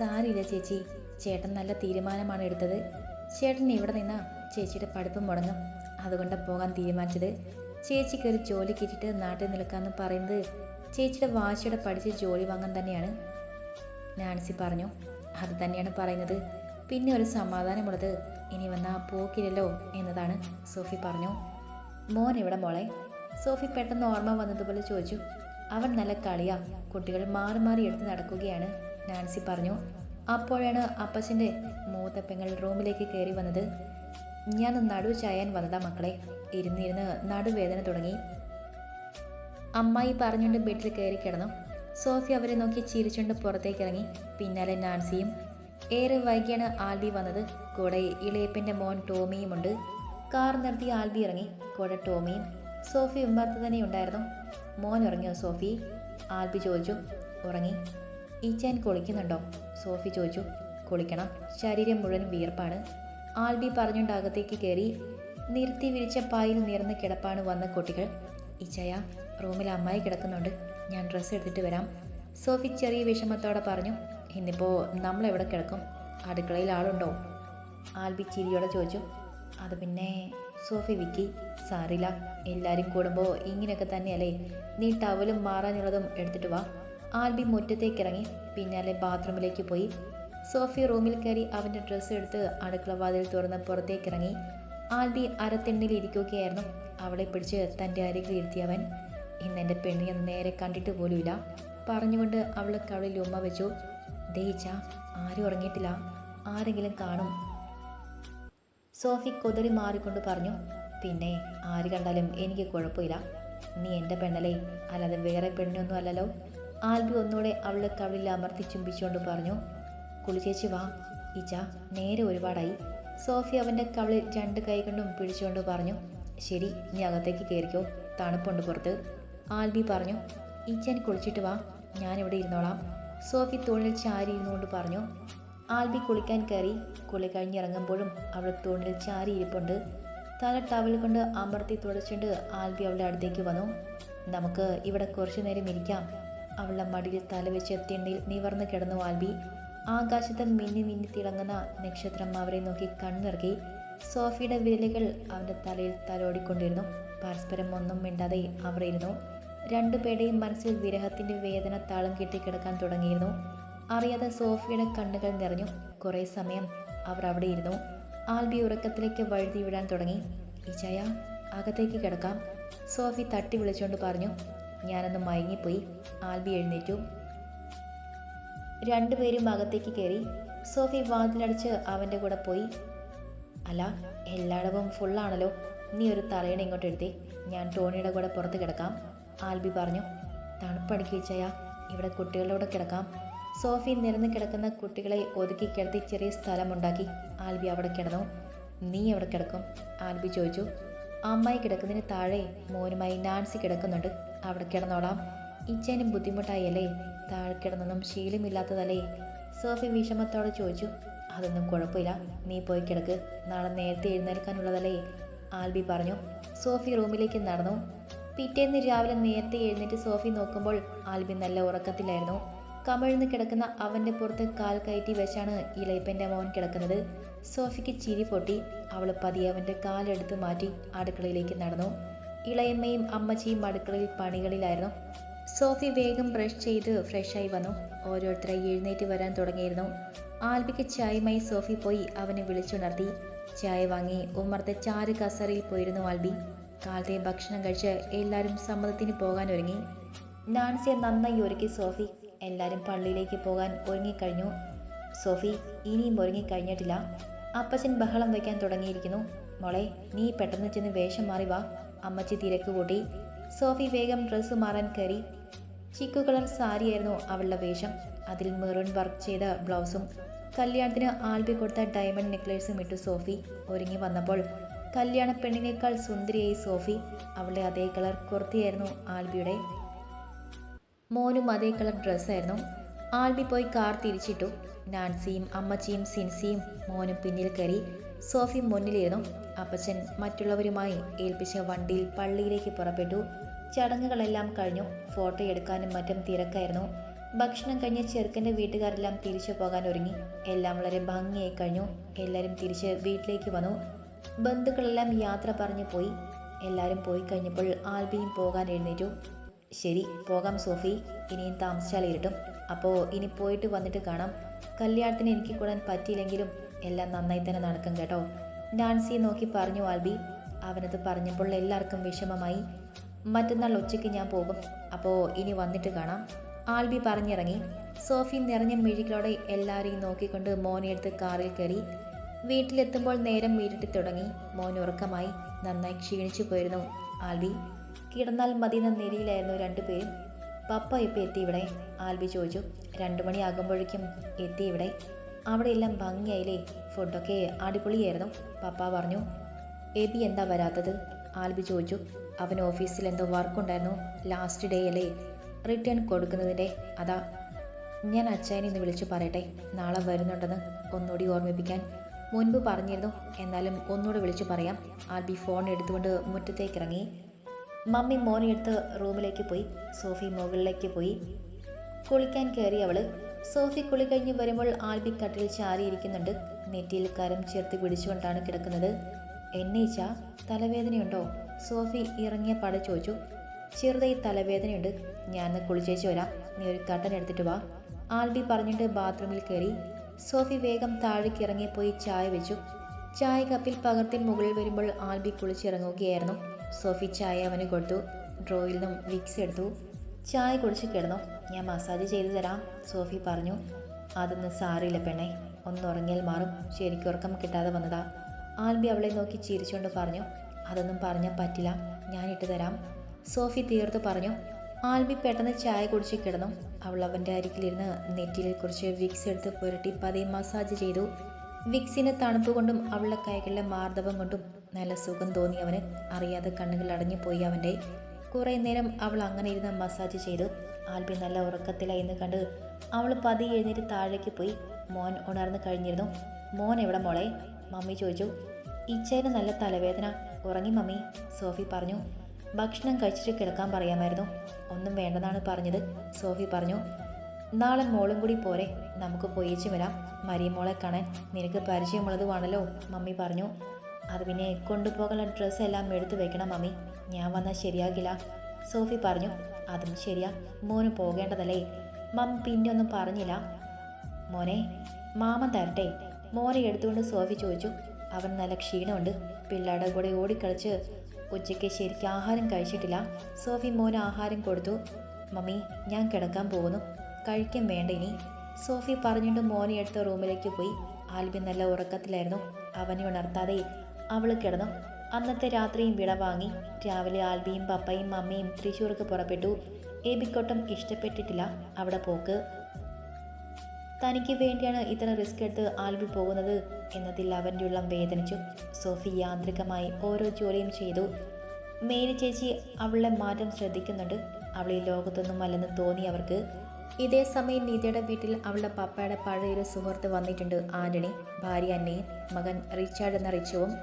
സാരില്ല ചേച്ചി. ചേട്ടൻ നല്ല തീരുമാനമാണ് എടുത്തത്. ചേട്ടൻ ഇവിടെ നിന്നാ ചേച്ചിയുടെ പഠിപ്പ് മുടങ്ങും. അതുകൊണ്ട് പോകാൻ തീരുമാനിച്ചത്. ചേച്ചിക്ക് ഒരു ജോലി കിട്ടിയിട്ട് നാട്ടിൽ നിൽക്കാമെന്ന് പറയുന്നത് ചേച്ചിയുടെ വാശിയുടെ പഠിച്ച് ജോലി വാങ്ങാൻ തന്നെയാണ്. നാൻസി പറഞ്ഞു. അത് തന്നെയാണ് പറയുന്നത്. പിന്നെ ഒരു സമാധാനമുള്ളത് ഇനി വന്നാൽ പോക്കില്ലല്ലോ എന്നതാണ് സോഫി പറഞ്ഞു. മോൻ ഇവിടെ മോളെ? സോഫി പെട്ടെന്ന് ഓർമ്മ വന്നതുപോലെ ചോദിച്ചു. അവൻ നല്ല കളിയാ. കുട്ടികൾ മാറി മാറി എടുത്ത് നടക്കുകയാണ്. നാൻസി പറഞ്ഞു. അപ്പോഴാണ് അപ്പച്ചന്റെ മൂത്ത പെങ്ങൾ റൂമിലേക്ക് കയറി വന്നത്. ഞാൻ നടു ചായാൻ വന്നതാ മക്കളെ. ഇരുന്നിരുന്ന് നടുവേദന തുടങ്ങി. അമ്മായി പറഞ്ഞുകൊണ്ട് ബെഡിൽ കയറി കിടന്നു. സോഫി അവരെ നോക്കി ചിരിച്ചുകൊണ്ട് പുറത്തേക്ക് ഇറങ്ങി. പിന്നാലെ നാൻസിയും ഏറെ വൈകിയാണ് ആൽബി വന്നത്. കൂടെ ഇളയപ്പന്റെ മോൻ ടോമിയുമുണ്ട് കാർ നിർത്തി ആൽബി ഇറങ്ങി. കൂടെ ടോമിയും സോഫി ഉമ്മർത്ത് തന്നെ ഉണ്ടായിരുന്നു. മോൻ ഉറങ്ങിയോ സോഫി? ആൽബി ചോദിച്ചു. ഉറങ്ങി. ഈച്ചാൻ കുളിക്കുന്നുണ്ടോ? സോഫി ചോദിച്ചു. കുളിക്കണം. ശരീരം മുഴുവൻ വിയർപ്പാണ്. ആൽബി പറഞ്ഞുകൊണ്ട് കയറി നിർത്തി വിരിച്ച പായിൽ നിറഞ്ഞ കിടപ്പാണ് വന്ന കുട്ടികൾ. ഇച്ചയ റൂമിൽ അമ്മായി കിടക്കുന്നുണ്ട്. ഞാൻ ഡ്രസ്സ് എടുത്തിട്ട് വരാം. സോഫി ചെറിയ വിഷമത്തോടെ പറഞ്ഞു ഇന്നിപ്പോൾ നമ്മളെവിടെ കിടക്കും? അടുക്കളയിൽ ആളുണ്ടോ? ആൽബി ചിരിയോടെ ചോദിച്ചു. അത് പിന്നെ സോഫി വിക്കി സാറില്ല. എല്ലാവരും കൂടുമ്പോൾ ഇങ്ങനെയൊക്കെ തന്നെയല്ലേ? നീ ടവലും മാറാനുള്ളതും എടുത്തിട്ട് വാ. ആൽബി മുറ്റത്തേക്ക് ഇറങ്ങി പിന്നാലെ ബാത്റൂമിലേക്ക് പോയി. സോഫി റൂമിൽ കയറി അവന്റെ ഡ്രസ്സ് എടുത്ത് അടുക്കള വാതിൽ തുറന്ന് പുറത്തേക്ക് ഇറങ്ങി ആൽബി അരത്തെണ്ണിൽ ഇരിക്കുകയായിരുന്നു. അവളെ പിടിച്ച് തന്റെ അരികിൽ ഇരുത്തിയവൻ ഇന്ന് എന്റെ പെണ്ണിനെ നേരെ കണ്ടിട്ട് പോലുമില്ല. പറഞ്ഞുകൊണ്ട് അവൾ കവളിൽ ഉമ്മ വെച്ചു. ദയിച്ച ആരും ഉറങ്ങിയിട്ടില്ല. ആരെങ്കിലും കാണും. സോഫി കൊതറി മാറിക്കൊണ്ട് പറഞ്ഞു പിന്നെ ആര് കണ്ടാലും എനിക്ക് കുഴപ്പമില്ല. നീ എന്റെ പെണ്ണല്ലേ. അല്ലാതെ വേറെ പെണ്ണൊന്നും അല്ലല്ലോ. ആൽബി ഒന്നുകൂടെ അവളുടെ കവിളിൽ അമർത്തി ചുംബിച്ചുകൊണ്ട് പറഞ്ഞു കുളിച്ചേച്ചി വാ ഇച്ച നേരെ ഒരുപാടായി. സോഫി അവന്റെ കവിളിൽ രണ്ട് കൈ കൊണ്ടും പിടിച്ചുകൊണ്ട് പറഞ്ഞു ശരി നീ അകത്തേക്ക് കയറിക്കോ തണുപ്പുണ്ട് പുറത്ത്. ആൽബി പറഞ്ഞു ഇച്ചൻ കുളിച്ചിട്ട് വാ ഞാനിവിടെ ഇരുന്നോളാം. സോഫി തൂണിൽ ചാരി ഇരുന്നുകൊണ്ട് പറഞ്ഞു ആൽബി കുളിക്കാൻ കയറി കുളി കഴിഞ്ഞിറങ്ങുമ്പോഴും അവൾ തൂണിൽ ചാരി ഇരിപ്പുണ്ട്. തല ടവൽ കൊണ്ട് അമർത്തി തുടച്ചുകൊണ്ട് ആൽബി അവളുടെ അടുത്തേക്ക് വന്നു നമുക്ക് ഇവിടെ കുറച്ചു നേരം ഇരിക്കാം അവളുടെ മടിയിൽ തലവെച്ച് എത്തിയണ്ടിൽ നിവർന്ന് കിടന്നു വാൽബി ആകാശത്തിൽ മിന്നി മിന്നി തിളങ്ങുന്ന നക്ഷത്രം അവരെ നോക്കി കണ്ണിറക്കി. സോഫിയുടെ വിരലുകൾ അവന്റെ തലയിൽ തലോടിക്കൊണ്ടിരുന്നു. പരസ്പരം ഒന്നും മിണ്ടാതെ അവർ ഇരുന്നു. രണ്ടുപേരുടെയും മനസ്സിൽ വിരഹത്തിന്റെ വേദന താളം കെട്ടിക്കിടക്കാൻ തുടങ്ങിയിരുന്നു. അറിയാതെ സോഫിയുടെ കണ്ണുകൾ നിറഞ്ഞു. കുറേ സമയം അവർ അവിടെ ഇരുന്നു. ആൽബി ഉറക്കത്തിലേക്ക് വഴുതി വിടാൻ തുടങ്ങി. ഇജയ അകത്തേക്ക് കിടക്കാം. സോഫി തട്ടി വിളിച്ചുകൊണ്ട് പറഞ്ഞു. ഞാനൊന്ന് മയങ്ങിപ്പോയി. ആൽബി എഴുന്നേറ്റു. രണ്ടുപേരും അകത്തേക്ക് കയറി. സോഫി വാതിലടിച്ച് അവന്റെ കൂടെ പോയി. അല്ല എല്ലായിടവും ഫുള്ളാണല്ലോ നീ ഒരു തലയണ ഇങ്ങോട്ട് എടുത്തേ. ഞാൻ ടോണിയുടെ കൂടെ പുറത്ത് കിടക്കാം. ആൽബി പറഞ്ഞു. തണുപ്പടിക്കിച്ചയ ഇവിടെ കുട്ടികളുടെ കൂടെ കിടക്കാം. സോഫി നിരന്ന് കിടക്കുന്ന കുട്ടികളെ ഒതുക്കി കിടത്തി ചെറിയ സ്ഥലമുണ്ടാക്കി. ആൽബി അവിടെ കിടന്നു. നീ എവിടെ കിടക്കും? ആൽബി ചോദിച്ചു. അമ്മായി കിടക്കുന്നതിന് താഴെ മോനുമായി നാൻസി കിടക്കുന്നുണ്ട്. അവിടെ കിടന്നോളാം. ഇച്ചേനും ബുദ്ധിമുട്ടായല്ലേ? താഴെ കിടന്നൊന്നും ശീലമില്ലാത്തതല്ലേ? സോഫി വിഷമത്തോടെ ചോദിച്ചു. അതൊന്നും കുഴപ്പമില്ല. നീ പോയി കിടക്ക്. നാളെ നേരത്തെ എഴുന്നേൽക്കാനുള്ളതല്ലേ? ആൽബി പറഞ്ഞു. സോഫി റൂമിലേക്ക് നടന്നു. പിറ്റേന്ന് രാവിലെ നേരത്തെ എഴുന്നേറ്റ് സോഫി നോക്കുമ്പോൾ ആൽബി നല്ല ഉറക്കത്തിലായിരുന്നു. കമിഴ്ന്ന് കിടക്കുന്ന അവന്റെ പുറത്ത് കാൽ കയറ്റി വെച്ചാണ് ഇളയപ്പന്റെ മോൻ കിടക്കുന്നത്. സോഫിക്ക് ചിരി പൊട്ടി. അവൾ പതിയെ അവന്റെ കാലെടുത്ത് മാറ്റി അടുക്കളയിലേക്ക് നടന്നു. ഇളയമ്മയും അമ്മച്ചിയും അടുക്കളയിൽ പണികളിലായിരുന്നു. സോഫി വേഗം ബ്രഷ് ചെയ്ത് ഫ്രഷായി വന്നു. ഓരോരുത്തരായി എഴുന്നേറ്റ് വരാൻ തുടങ്ങിയിരുന്നു. ആൽബിക്ക് ചായയുമായി സോഫി പോയി അവനെ വിളിച്ചുണർത്തി. ചായ വാങ്ങി ഉമ്മർത്തെ ചാര് കസറിൽ പോയിരുന്നു ആൽബി. കാലത്തെ ഭക്ഷണം കഴിച്ച് എല്ലാവരും സമ്മതത്തിന് പോകാൻ ഒരുങ്ങി നാൻസിയെ നന്നായി ഒരുക്കി സോഫി. എല്ലാവരും പള്ളിയിലേക്ക് പോകാൻ ഒരുങ്ങിക്കഴിഞ്ഞു. സോഫി ഇനിയും ഒരുങ്ങിക്കഴിഞ്ഞിട്ടില്ല. അപ്പച്ചൻ ബഹളം വയ്ക്കാൻ തുടങ്ങിയിരിക്കുന്നു. മോളെ നീ പെട്ടെന്ന് ചെന്ന് വേഷം മാറി വാ. അമ്മച്ചി തിരക്ക് കൂട്ടി. സോഫി വേഗം ഡ്രസ്സ് മാറാൻ കയറി. ചിക്കു കളർ സാരിയായിരുന്നു അവളുടെ വേഷം. അതിൽ മെറൂൺ വർക്ക് ചെയ്ത ബ്ലൗസും കല്യാണത്തിന് ആൽബി കൊടുത്ത ഡയമണ്ട് നെക്ലേസും ഇട്ടു സോഫി. ഒരുങ്ങി വന്നപ്പോൾ കല്യാണ പെണ്ണിനേക്കാൾ സുന്ദരിയായി സോഫി. അവളുടെ അതേ കളർ കുർത്തിയായിരുന്നു ആൽബിയുടെ. മോനും അതേ കളർ ഡ്രസ്സായിരുന്നു ആൽബി പോയി കാർ തിരിച്ചിട്ടു. നാൻസിയും അമ്മച്ചിയും സിൻസിയും മോനും പിന്നിൽ കയറി. സോഫി മുന്നിലിരുന്നു. അപ്പച്ചൻ മറ്റുള്ളവരുമായി ഏൽപ്പിച്ച വണ്ടിയിൽ പള്ളിയിലേക്ക് പുറപ്പെട്ടു. ചടങ്ങുകളെല്ലാം കഴിഞ്ഞു. ഫോട്ടോ എടുക്കാനും മറ്റും തിരക്കായിരുന്നു. ഭക്ഷണം കഴിഞ്ഞ് ചെറുക്കന്റെ വീട്ടുകാരെല്ലാം തിരിച്ചു പോകാൻ ഒരുങ്ങി. എല്ലാം വളരെ ഭംഗിയായി കഴിഞ്ഞു. എല്ലാവരും തിരിച്ച് വീട്ടിലേക്ക് വന്നു. ബന്ധുക്കളെല്ലാം യാത്ര പറഞ്ഞു പോയി. എല്ലാവരും പോയി കഴിഞ്ഞപ്പോൾ ആൽബിയും പോകാൻ എഴുന്നേറ്റു. ശരി പോകാം സോഫി. ഇനിയും താമസിച്ചാൽ ഇരുട്ടും. അപ്പോൾ ഇനി പോയിട്ട് വന്നിട്ട് കാണാം. കല്യാണത്തിന് എനിക്ക് കൂടാൻ പറ്റിയില്ലെങ്കിലും എല്ലാം നന്നായി തന്നെ നടക്കും കേട്ടോ. നാൻസിയെ നോക്കി പറഞ്ഞു ആൽബി. അവനത് പറഞ്ഞപ്പോൾ എല്ലാവർക്കും വിഷമമായി. മറ്റന്നാൾ ഉച്ചയ്ക്ക് ഞാൻ പോകും. അപ്പോൾ ഇനി വന്നിട്ട് കാണാം. ആൽബി പറഞ്ഞിറങ്ങി. സോഫി നിറഞ്ഞ മിഴികളോടെ എല്ലാവരെയും നോക്കിക്കൊണ്ട് മോനെടുത്ത് കാറിൽ കയറി. വീട്ടിലെത്തുമ്പോൾ നേരം വീരിട്ടി തുടങ്ങി. മോൻ ഉറക്കമായി. നന്നായി ക്ഷീണിച്ചു പോയിരുന്നു ആൽബി. കിടന്നാൽ മതി മതിയെന്ന നിലയിലായിരുന്നു രണ്ടുപേരും. പപ്പ ഇപ്പോൾ എത്തി ഇവിടെ? ആൽബി ചോദിച്ചു. രണ്ടു മണിയാകുമ്പോഴേക്കും എത്തി ഇവിടെ. അവിടെ എല്ലാം ഭംഗിയായില്ലേ ഫുഡൊക്കെ അടിപൊളിയായിരുന്നു. പപ്പ പറഞ്ഞു എബി എന്താ വരാത്തത്? ആൽബി ചോദിച്ചു അവൻ ഓഫീസിൽ എന്തോ വർക്കുണ്ടായിരുന്നു ലാസ്റ്റ് ഡേ അല്ലേ? റിട്ടേൺ കൊടുക്കുന്നതിന്റെ അതാ. ഞാൻ അച്ഛനെ ഇന്ന് വിളിച്ചു പറയട്ടെ നാളെ വരുന്നുണ്ടെന്ന് ഒന്നുകൂടി ഓർമ്മിപ്പിക്കാൻ. മുൻപ് പറഞ്ഞിരുന്നു എന്നാലും ഒന്നുകൂടി വിളിച്ചു പറയാം. ആൽബി ഫോൺ എടുത്തുകൊണ്ട് മുറ്റത്തേക്ക് ഇറങ്ങി മമ്മി മോനെ എടുത്ത് റൂമിലേക്ക് പോയി സോഫി മുകളിലേക്ക് പോയി. കുളിക്കാൻ കയറി അവൾ സോഫി കുളി കഴിഞ്ഞ് വരുമ്പോൾ ആൽബി കട്ടിൽ ചാരിയിരിക്കുന്നുണ്ട്. നെറ്റിയിൽ കരം ചേർത്ത് പിടിച്ചുകൊണ്ടാണ് കിടക്കുന്നത്. എന്നേച്ച തലവേദനയുണ്ടോ? സോഫി ഇറങ്ങിയ പട ചോദിച്ചു. ചെറുതായി തലവേദനയുണ്ട്. ഞാൻ കുളിച്ചേച്ച് വരാം. നീ ഒരു കട്ടൻ എടുത്തിട്ട് വാ. ആൽബി പറഞ്ഞിട്ട് ബാത്റൂമിൽ കയറി. സോഫി വേഗം താഴേക്ക് ഇറങ്ങിപ്പോയി ചായ വെച്ചു. ചായ കപ്പിൽ പകർത്തിൽ മുകളിൽ വരുമ്പോൾ ആൽബി കുളിച്ചിറങ്ങുകയായിരുന്നു. സോഫി ചായ അവന് കൊടുത്തു. ഡ്രോയിൽ നിന്നും വിക്സ് എടുത്തു. ചായ കുടിച്ച് കിടന്നു. ഞാൻ മസാജ് ചെയ്തു തരാം സോഫി പറഞ്ഞു. അതൊന്നും സാറിയില്ല പെണ്ണെ. ഒന്ന് ഉറങ്ങിയാൽ മാറും. ശരിക്കും ഉറക്കം കിട്ടാതെ വന്നതാ. ആൽബി അവളെ നോക്കി ചിരിച്ചുകൊണ്ട് പറഞ്ഞു. അതൊന്നും പറഞ്ഞാൽ പറ്റില്ല. ഞാൻ ഇട്ട് തരാം. സോഫി തീർത്ത് പറഞ്ഞു. ആൽബി പെട്ടെന്ന് ചായ കുടിച്ച് കിടന്നു. അവൾ അവന്റെ അരികിലിരുന്ന് നെറ്റിയിൽ കുറച്ച് വിക്സ് എടുത്ത് പുരട്ടി പതിയെ മസാജ് ചെയ്തു. വിക്സിന് തണുപ്പ് കൊണ്ടും അവളുടെ കൈകളിലെ മാർദ്ദവം കൊണ്ടും നല്ല സുഖം തോന്നി അവന്. അറിയാതെ കണ്ണുകൾ അടഞ്ഞു പോയി അവന്റെ. കുറേ നേരം അവൾ അങ്ങനെ ഇരുന്ന് മസാജ് ചെയ്തു. ആൽബി നല്ല ഉറക്കത്തിലായി എന്ന് കണ്ട് അവൾ പതിയെ എഴുന്നേറ്റ് താഴേക്ക് പോയി. മോൻ ഉണർന്നു കഴിഞ്ഞിരുന്നു. മോൻ എവിടെ മോളെ? മമ്മി ചോദിച്ചു. ഇച്ചേന് നല്ല തലവേദന. ഉറങ്ങി മമ്മി സോഫി പറഞ്ഞു. ഭക്ഷണം കഴിച്ചിട്ട് കിടക്കാൻ പറയാമായിരുന്നു. ഒന്നും വേണ്ടെന്നാണ് പറഞ്ഞത് സോഫി പറഞ്ഞു. നാളെ മോളും കൂടി പോരെ. നമുക്ക് പോയിച്ചു വരാം. മരിയമോളെ കാണാൻ. നിനക്ക് പരിചയമുള്ളതുമാണല്ലോ മമ്മി പറഞ്ഞു. അത് പിന്നെ കൊണ്ടുപോകാനുള്ള ഡ്രസ്സ് എല്ലാം എടുത്തു വെക്കണം മമ്മി. ഞാൻ വന്നാൽ ശരിയാകില്ല. സോഫി പറഞ്ഞു അതും ശരിയാ. മോന് പോകേണ്ടതല്ലേ? മമ്മി പിന്നെ ഒന്നും പറഞ്ഞില്ല. മോനെ മാമൻ തരട്ടെ. മോനെ എടുത്തുകൊണ്ട് സോഫി ചോദിച്ചു അവൻ നല്ല ക്ഷീണമുണ്ട്. പിള്ളേരുടെ കൂടെ ഓടിക്കളിച്ച് ഉച്ചയ്ക്ക് ശരിക്കും ആഹാരം കഴിച്ചിട്ടില്ല. സോഫി മോന് ആഹാരം കൊടുത്തു. മമ്മി ഞാൻ കിടക്കാൻ പോകുന്നു. കഴിക്കാൻ വേണ്ട ഇനി. സോഫി പറഞ്ഞുകൊണ്ട് മോനെ എടുത്ത റൂമിലേക്ക് പോയി. ആൽബി നല്ല ഉറക്കത്തിലായിരുന്നു. അവനെ ഉണർത്താതെ അവൾ കിടന്നു. അന്നത്തെ രാത്രിയും വിടവാങ്ങി രാവിലെ ആൽബിയും പപ്പയും മമ്മിയും തൃശ്ശൂർക്ക് പുറപ്പെട്ടു. ഏബിക്കോട്ടം ഇഷ്ടപ്പെട്ടിട്ടില്ല അവിടെ പോക്ക്. തനിക്ക് വേണ്ടിയാണ് ഇത്ര റിസ്ക് എടുത്ത് ആൽബി പോകുന്നത് എന്നതിൽ അവന്റെ ഉള്ളം വേദനിച്ചു. സോഫി യാന്ത്രികമായി ഓരോ ജോലിയും ചെയ്തു. മേരി ചേച്ചി അവളുടെ മാറ്റം ശ്രദ്ധിക്കുന്നുണ്ട്. അവൾ ഈ ലോകത്തൊന്നും അല്ലെന്ന് തോന്നി അവർക്ക്. ഇതേ സമയം നീതയുടെ വീട്ടിൽ അവളുടെ പപ്പയുടെ പഴയൊരു സുഹൃത്ത് വന്നിട്ടുണ്ട് ആന്റണി. ഭാര്യ അന്നയും മകൻ റിച്ചാർഡ് എന്ന റിച്ചുവും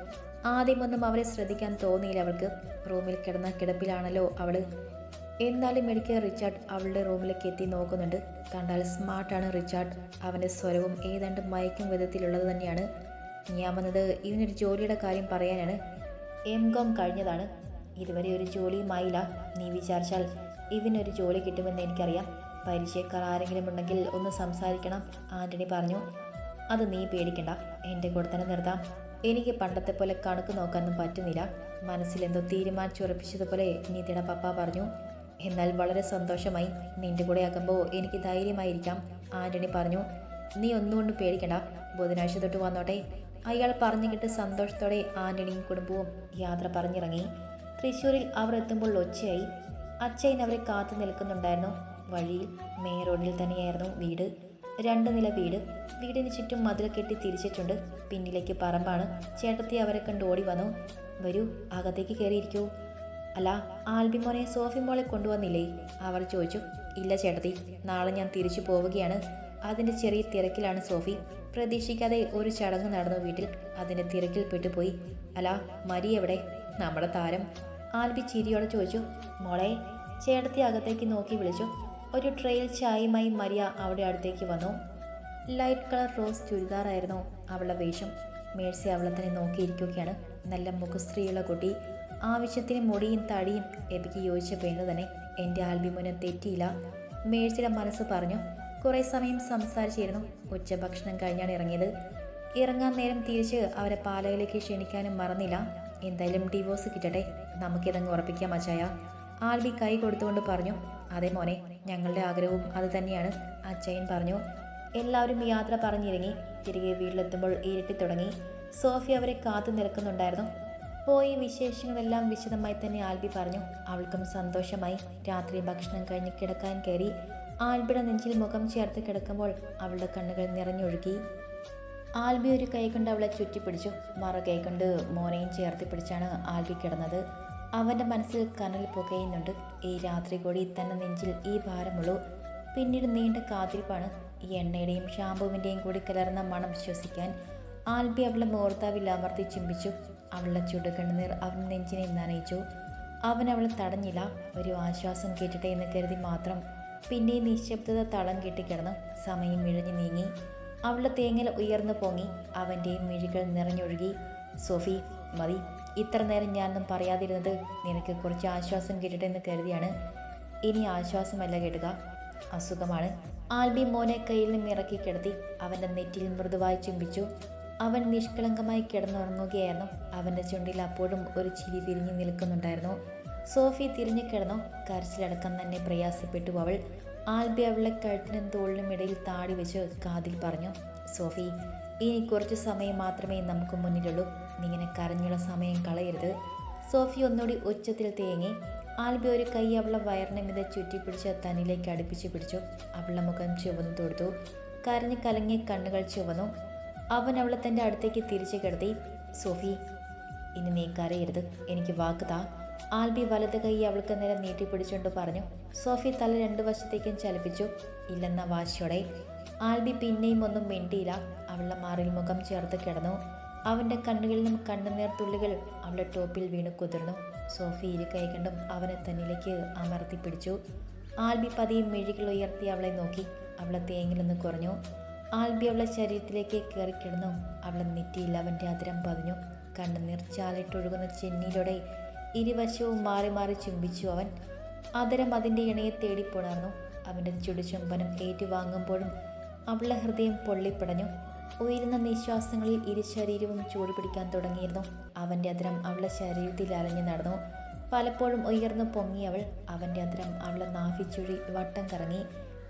ആദ്യമൊന്നും അവരെ ശ്രദ്ധിക്കാൻ തോന്നിയില്ല അവൾക്ക്. റൂമിൽ കിടന്ന കിടപ്പിലാണല്ലോ അവൾ എന്നാലും ഇടയ്ക്ക് റിച്ചാർഡ് അവളുടെ റൂമിലേക്ക് എത്തി നോക്കുന്നുണ്ട്. കണ്ടാൽ സ്മാർട്ടാണ് റിച്ചാർഡ്. അവന്റെ സ്വരവും ഏതാണ്ട് മയക്കും വിധത്തിലുള്ളത് തന്നെയാണ്. ഞാൻ വന്നത് ഇതിനൊരു ജോലിയുടെ കാര്യം പറയാനാണ്. എം കോം കഴിഞ്ഞതാണ്. ഇതുവരെ ഒരു ജോലിയുമായില്ല. നീ വിചാരിച്ചാൽ ഇവനൊരു ജോലി കിട്ടുമെന്ന് എനിക്കറിയാം. പരിചയക്കാർ ആരെങ്കിലും ഉണ്ടെങ്കിൽ ഒന്ന് സംസാരിക്കണം. ആന്റണി പറഞ്ഞു അത് നീ പേടിക്കണ്ട. എന്റെ കൂടെ തന്നെ നിർത്താം. എനിക്ക് പണ്ടത്തെ പോലെ കണക്ക് നോക്കാനൊന്നും പറ്റുന്നില്ല. മനസ്സിൽ മനസ്സിലെന്തോ തീരുമാനിച്ചുറപ്പിച്ചതുപോലെ നീതിയുടെ പപ്പ പറഞ്ഞു എന്നാൽ വളരെ സന്തോഷമായി നിന്റെ കൂടെ ആകുമ്പോൾ എനിക്ക് ധൈര്യമായിരിക്കാം. ആന്റണി പറഞ്ഞു നീ ഒന്നുകൊണ്ട് പേടിക്കണ്ട. ബുധനാഴ്ച തൊട്ട് വന്നോട്ടെ. അയാൾ പറഞ്ഞു കിട്ട് സന്തോഷത്തോടെ ആന്റണിയും കുടുംബവും യാത്ര പറഞ്ഞിറങ്ങി. തൃശ്ശൂരിൽ അവർ എത്തുമ്പോൾ ഒച്ചയായി. അച്ഛൻ അവരെ കാത്തു നിൽക്കുന്നുണ്ടായിരുന്നു. വഴിയിൽ മെയിൻ റോഡിൽ തന്നെയായിരുന്നു വീട്. രണ്ട് നില വീട്. വീടിന് ചുറ്റും മതിൽ കെട്ടി തിരിച്ചിട്ടുണ്ട്. പിന്നിലേക്ക് പറമ്പാണ്. ചേട്ടത്തി അവരെ കണ്ട് ഓടി വന്നു. വരൂ അകത്തേക്ക് കയറിയിരിക്കൂ. അല്ല ആൽബി മോനെ സോഫി മോളെ കൊണ്ടുവന്നില്ലേ? അവർ ചോദിച്ചു. ഇല്ല ചേട്ടത്തി നാളെ ഞാൻ തിരിച്ചു പോവുകയാണ്. അതിന്റെ ചെറിയ തിരക്കിലാണ് സോഫി. പ്രതീക്ഷിക്കാതെ ഒരു ചടങ്ങ് നടന്നു വീട്ടിൽ. അതിന്റെ തിരക്കിൽ പെട്ടുപോയി. അല്ല മരി എവിടെ? നമ്മുടെ താരം. ആൽബി ചിരിയോടെ ചോദിച്ചു. മോളെ ചേട്ടത്തി അകത്തേക്ക് നോക്കി വിളിച്ചു. ഒരു ട്രെയിൽ ചായയുമായി മരിയ അവിടെ അടുത്തേക്ക് വന്നു. ലൈറ്റ് കളർ റോസ് ചുരിദാറായിരുന്നു അവളുടെ വേഷം. മേഴ്സി അവളെ തന്നെ നോക്കിയിരിക്കുകയാണ്. നല്ല മുഖസ്ത്രീയുള്ള കുട്ടി. ആവശ്യത്തിന് മുടിയും തടിയും എബിക്ക് യോജിച്ച പെണ്ണ് തന്നെ. എന്റെ ആൽബിമുനം തെറ്റിയില്ല. മേഴ്സിയുടെ മനസ്സ് പറഞ്ഞു. കുറേ സമയം സംസാരിച്ചിരുന്നു. ഉച്ചഭക്ഷണം കഴിഞ്ഞാണ് ഇറങ്ങിയത്. ഇറങ്ങാൻ നേരം തിരിച്ച് അവരെ പാലയിലേക്ക് ക്ഷണിക്കാനും മറന്നില്ല. എന്തായാലും ഡിവോഴ്സ് കിട്ടട്ടെ. നമുക്കിതങ്ങ് ഉറപ്പിക്കാം അച്ചായ. ആൽബി കൈ കൊടുത്തുകൊണ്ട് പറഞ്ഞു. അതേ മോനെ. ഞങ്ങളുടെ ആഗ്രഹവും അത് തന്നെയാണ് പറഞ്ഞു. എല്ലാവരും യാത്ര പറഞ്ഞിറങ്ങി. തിരികെ വീട്ടിലെത്തുമ്പോൾ ഇരുട്ടി തുടങ്ങി. സോഫി അവരെ കാത്തു നിൽക്കുന്നുണ്ടായിരുന്നു. പോയി വിശേഷങ്ങളെല്ലാം വിശദമായി തന്നെ ആൽബി പറഞ്ഞു. അവൾക്കും സന്തോഷമായി. രാത്രി ഭക്ഷണം കഴിഞ്ഞ് കിടക്കാൻ കയറി. ആൽബിയുടെ നെഞ്ചിൽ മുഖം ചേർത്ത് കിടക്കുമ്പോൾ അവളുടെ കണ്ണുകൾ നിറഞ്ഞൊഴുകി. ആൽബി ഒരു കൈ കൊണ്ട് അവളെ ചുറ്റിപ്പിടിച്ചു. മറു കൈ കൊണ്ട് മോനെയും ചേർത്ത് പിടിച്ചാണ് ആൽബി കിടന്നത്. അവന്റെ മനസ്സിൽ കനൽ പുകയുന്നുണ്ട്. ഈ രാത്രി കൂടി തന്നെ നെഞ്ചിൽ ഈ ഭാരമുള്ളൂ. പിന്നീട് നീണ്ട കാത്തിരിപ്പാണ് ഈ എണ്ണയുടെയും ഷാമ്പുവിന്റെയും കൂടി കലർന്ന മണം ശ്വസിക്കാൻ. ആൽബി അവളുടെ മോർത്താവിൽ അമർത്തി ചുംബിച്ചു അവളുടെ ചുടുകണ്ണുനീർ അവൻ നെഞ്ചിനെ നനയിച്ചു. അവൻ അവളെ തടഞ്ഞില്ല. ഒരു ആശ്വാസം കേട്ടിട്ടെ എന്ന് കരുതി മാത്രം പിന്നെ നിശബ്ദത തളം കെട്ടിക്കിടന്നു സമയം ഇഴഞ്ഞു നീങ്ങി. അവളുടെ തേങ്ങൽ ഉയർന്നു പൊങ്ങി. അവന്റെയും മിഴികൾ നിറഞ്ഞൊഴുകി. സോഫി മതി. ഇത്ര നേരം ഞാനൊന്നും പറയാതിരുന്നത് നിനക്ക് കുറച്ച് ആശ്വാസം കിട്ടട്ടെന്ന് കരുതിയാണ്. ഇനി ആശ്വാസമല്ല കേട്ടുക. അസുഖമാണ്. ആൽബി മോനെ കയ്യിൽ നിന്ന് ഇറക്കി കിടത്തി അവന്റെ നെറ്റിൽ മൃദുവായി ചുംബിച്ചു. അവൻ നിഷ്കളങ്കമായി കിടന്നുറങ്ങുകയായിരുന്നു. അവന്റെ ചുണ്ടിൽ അപ്പോഴും ഒരു ചിരി വിരിഞ്ഞു നിൽക്കുന്നുണ്ടായിരുന്നു. സോഫി തിരിഞ്ഞു കിടന്നു. കരച്ചിലടക്കം തന്നെ പ്രയാസപ്പെട്ടു അവൾ. ആൽബി അവളെ കഴുത്തിനും തോളിനും ഇടയിൽ താടി വെച്ച് കാതിൽ പറഞ്ഞു സോഫി ഇനി കുറച്ച് സമയം മാത്രമേ നമുക്ക് മുന്നിലുള്ളൂ. നീ ഇങ്ങനെ കരഞ്ഞുള്ള സമയം കളയരുത്. സോഫി ഒന്നുകൂടി ഉച്ചത്തിൽ തേങ്ങി ആൽബി ഒരു കൈ അവളെ വയറിനെ മിത ചുറ്റിപ്പിടിച്ച് തന്നിലേക്ക് അടുപ്പിച്ച് പിടിച്ചു. അവളുടെ മുഖം ചുവന്നു തൊടുത്തു. കരഞ്ഞ് കലങ്ങി കണ്ണുകൾ ചുവന്നു. അവൻ അവളെ തന്റെ അടുത്തേക്ക് തിരിച്ചു കിടത്തി സോഫി ഇനി നീ കരയരുത്. എനിക്ക് വാക്ക് താ. ആൽബി വലത് കൈ അവൾക്ക് നേരെ നീട്ടിപ്പിടിച്ചുകൊണ്ട് പറഞ്ഞു. സോഫി തല രണ്ടു വശത്തേക്കും ചലിപ്പിച്ചു. ഇല്ലെന്ന വാശിയോടെ. ആൽബി പിന്നെയും ഒന്നും മിണ്ടിയില്ല. അവളുടെ മാറിൽ മുഖം ചേർത്ത് കിടന്നു. അവന്റെ കണ്ണുകളിൽ നിന്നും കണ്ണുനീർ തുള്ളികൾ അവളുടെ ടോപ്പിൽ വീണ് കുതിർന്നു. സോഫി ഇരു കൈകണ്ടും അവനെ തന്നിലേക്ക് അമർത്തി പിടിച്ചു. ആൽബി പതിയെ മെഴുകൾ ഉയർത്തി അവളെ നോക്കി. അവളെ തേങ്ങിലൊന്ന് കുറഞ്ഞു. ആൽബി അവളെ ശരീരത്തിലേക്ക് കയറി കിടന്നു. അവളെ നെറ്റിയിൽ അവന്റെ അതിരം പതിഞ്ഞു. കണ്ണുനീർ ചാലിട്ടൊഴുകുന്ന ചെന്നിയിലൂടെ ഇരുവശവും മാറി മാറി ചുംബിച്ചു അവൻ. അതിരം അതിന്റെ ഇണയെ തേടി പുണർന്നു. അവന്റെ ചുടുചുംബനം ഏറ്റുവാങ്ങുമ്പോഴും അവളുടെ ഹൃദയം പൊള്ളിപ്പടഞ്ഞു. ഉയരുന്ന നിശ്വാസങ്ങളിൽ ഇരു ശരീരവും ചൂട് പിടിക്കാൻ തുടങ്ങിയിരുന്നു. അവന്റെ അതിരം അവളുടെ ശരീരത്തിൽ അലഞ്ഞു നടന്നു. പലപ്പോഴും ഉയർന്നു പൊങ്ങി അവൾ അവന്റെ അതിരം അവളെ നാഭിച്ചുഴി വട്ടം കറങ്ങി.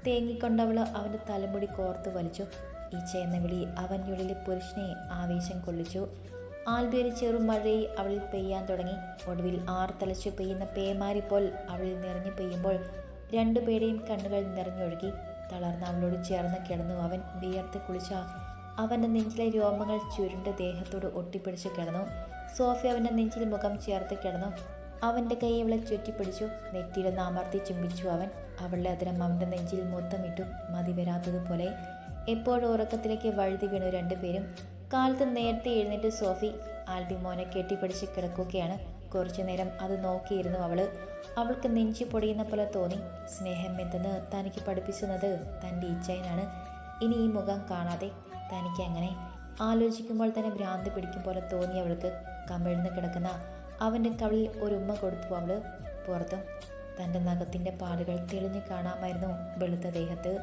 തേങ്ങിക്കൊണ്ടവൾ അവന്റെ തലമുടി കോർത്തു വലിച്ചു. ഈ ചേന്ന വിളി അവന്റെ ഉള്ളിലെ പുരുഷനെ ആവേശം കൊള്ളിച്ചു. ആൽബിയൊരു ചെറു മഴയിൽ അവളിൽ പെയ്യാൻ തുടങ്ങി. ഒടുവിൽ ആർ തലച്ചു പെയ്യുന്ന പേമാരി പോൽ അവളിൽ നിറഞ്ഞു പെയ്യുമ്പോൾ രണ്ടുപേരുടെയും കണ്ണുകൾ നിറഞ്ഞൊഴുകി. തളർന്ന അവളോട് ചേർന്ന് കിടന്നു. അവൻ വിയർത്ത് കുളിച്ച അവന്റെ നെഞ്ചിലെ രോമങ്ങൾ ചുരുണ്ട് ദേഹത്തോട് ഒട്ടിപ്പിടിച്ച് കിടന്നു. സോഫി അവന്റെ നെഞ്ചിൽ മുഖം ചേർത്ത് കിടന്നു. അവന്റെ കൈ അവളെ ചുറ്റിപ്പിടിച്ചു. നെറ്റിയിലൊന്ന് അമർത്തി ചുംബിച്ചു അവൻ. അവളുടെ അതിരം അവന്റെ നെഞ്ചിൽ മൊത്തമിട്ടു. മതി വരാത്തതുപോലെ. എപ്പോഴും ഉറക്കത്തിലേക്ക് വഴുതി വീണു രണ്ടുപേരും. കാലത്ത് നേരത്തെ എഴുന്നേറ്റ് സോഫി ആൽബി മോനെ കെട്ടിപ്പിടിച്ച് കിടക്കുകയാണ്. കുറച്ചു നേരം അത് നോക്കിയിരുന്നു അവൾ. അവൾക്ക് നെഞ്ചു പൊടിയുന്ന പോലെ തോന്നി. സ്നേഹം എന്തെന്ന് തനിക്ക് പഠിപ്പിച്ചത് തന്റെ ഇച്ഛയനാണ്. ഇനി ഈ മുഖം കാണാതെ തനിക്ക് അങ്ങനെ ആലോചിക്കുമ്പോൾ തന്നെ ഭ്രാന്ത് പിടിക്കും പോലെ തോന്നി അവൾക്ക്. കമിഴ്ന്ന് കിടക്കുന്ന അവന്റെ കവിളിൽ ഒരു ഉമ്മ കൊടുത്തു അവൾ പുറത്തും. തന്റെ നഖത്തിന്റെ പാടുകൾ തെളിഞ്ഞു കാണാമായിരുന്നു വെളുത്ത ദേഹത്ത്.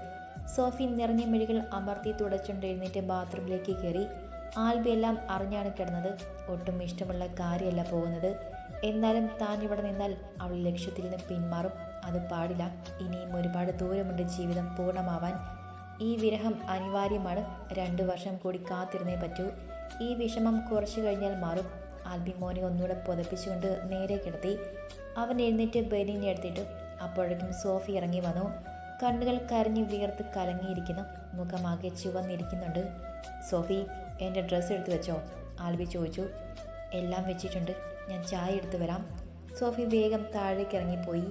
സോഫി നിറഞ്ഞ മിഴികൾ അമർത്തി തുടച്ചുകൊണ്ട് എഴുന്നേറ്റ് ബാത്റൂമിലേക്ക് കയറി. ആൽബിയെല്ലാം അറിഞ്ഞാണ് കിടന്നത്. ഒട്ടും ഇഷ്ടമുള്ള കാര്യമല്ല പോകുന്നത്. എന്നാലും താൻ ഇവിടെ നിന്നാൽ അവൾ ലക്ഷ്യത്തിൽ നിന്ന് പിന്മാറും. അത് പാടില്ല. ഇനിയും ഒരുപാട് ദൂരമുണ്ട് ജീവിതം പൂർണമാവാൻ. ഈ വിരഹം അനിവാര്യമാണ്. രണ്ട് വർഷം കൂടി കാത്തിരുന്നേ പറ്റൂ. ഈ വിഷമം കുറച്ചു കഴിഞ്ഞാൽ മാറും. ആൽബി മോനെ ഒന്നുകൂടെ പുതപ്പിച്ചുകൊണ്ട് നേരെ കിടത്തി അവൻ എഴുന്നേറ്റ് ബെഡിനെ എടുത്തിട്ടു അപ്പോഴേക്കും സോഫി ഇറങ്ങി വന്നു. കണ്ണുകൾ കരഞ്ഞു വിയർത്ത് കലങ്ങിയിരിക്കുന്നു. മുഖമാകെ ചുവന്നിരിക്കുന്നുണ്ട്. സോഫി എന്റെ ഡ്രസ്സ് എടുത്തു വെച്ചോ? ആൽബി ചോദിച്ചു. എല്ലാം വെച്ചിട്ടുണ്ട്. ഞാൻ ചായ എടുത്തു വരാം. സോഫി വേഗം താഴേക്ക് ഇറങ്ങിപ്പോയി.